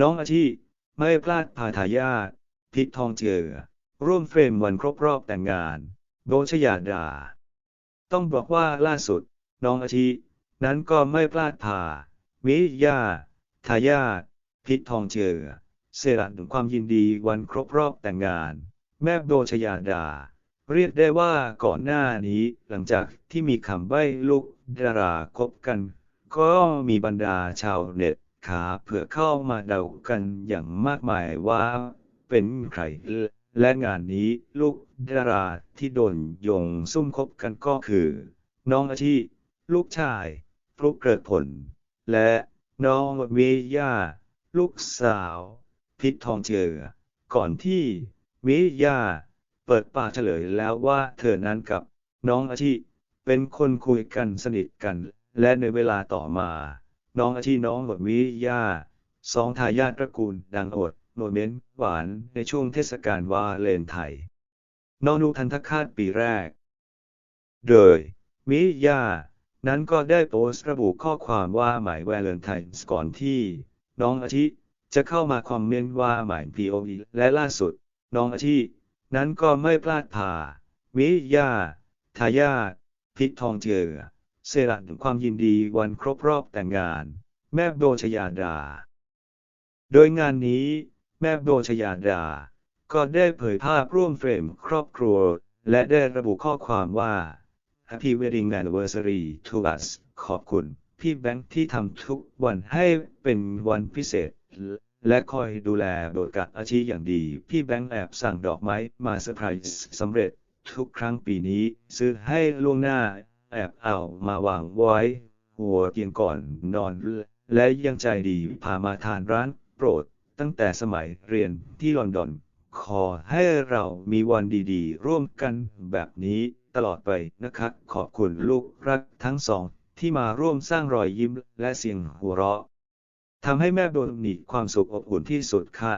น้องอาชีไม่พลาดพาทายาทพิษทองเจือ ร่วมเฟรมวันครบรอบแต่งงานโบชยาดา ต้องบอกว่าล่าสุด น้องอาชีนั้นก็ไม่พลาดพามิยาทายาทพิษทองเจือ เสรถึงความยินดีวันครบรอบแต่งงาน แม่โบชยาดา เรียกได้ว่าก่อนหน้านี้หลังจากที่มีคำใบ้ลูกดาราคบกัน ก็มีบรรดาชาวเน็ต ขาเผื่อเข้ามาเดากันอย่างมากมายว่า เป็นใคร และงานนี้ลูกดาราที่โดนยงซุ่มคบกันก็คือ น้องอาชีลูกชายฟลุกเกิดผล และน้องเมย่า ลูกสาว พิษทองเจือ ก่อนที่เมย่า เปิดปากเฉลยแล้วว่าเธอนั้นกับน้องอาชีเป็นคนคุยกันสนิทกัน และในเวลาต่อมา น้องอาชีน้องกับมิยาสองทายาทตระกูลดังอดโมเมนต์หวานในช่วงเทศกาลวาเลนไทน์น้องนุทันทคาตปีแรก โดย มิยา นั้นก็ได้โพสต์ระบุข้อความว่าหมายวาเลนไทน์ก่อนที่ น้องอาชิจะเข้ามาคอมเมนต์ว่าหมาย POV และล่าสุด น้องอาชินั้นก็ไม่พลาดพา มิยา ทายาทพิษทองเจือ เสร็จถึงความยินดีวันครบรอบแต่งงาน แม่โบชยาดา โดยงานนี้ แม่โบชยาดา ก็ได้เผยภาพร่วมเฟรมครอบครัว และได้ระบุข้อความว่า Happy Wedding Anniversary to us ขอบคุณ พี่แบงค์ที่ทำทุกวันให้เป็นวันพิเศษ และคอยดูแลโดยการอาชีพอย่างดี พี่แบงค์แอบสั่งดอกไม้มาเซอร์ไพรส์สำเร็จทุกครั้งปีนี้ ซื้อให้ล่วงหน้า แอบเอามาวางไว้ หัวเตียงก่อนนอนและยังใจดีพามาทานร้านโปรด ตั้งแต่สมัยเรียนที่ลอนดอน ขอให้เรามีวันดีๆ ร่วมกันแบบนี้ตลอดไปนะคะ ขอบคุณลูกรักทั้งสอง ที่มาร่วมสร้างรอยยิ้มและเสียงหัวเราะทำให้แม่โดนมีความสุขอบอุ่นที่สุดค่ะ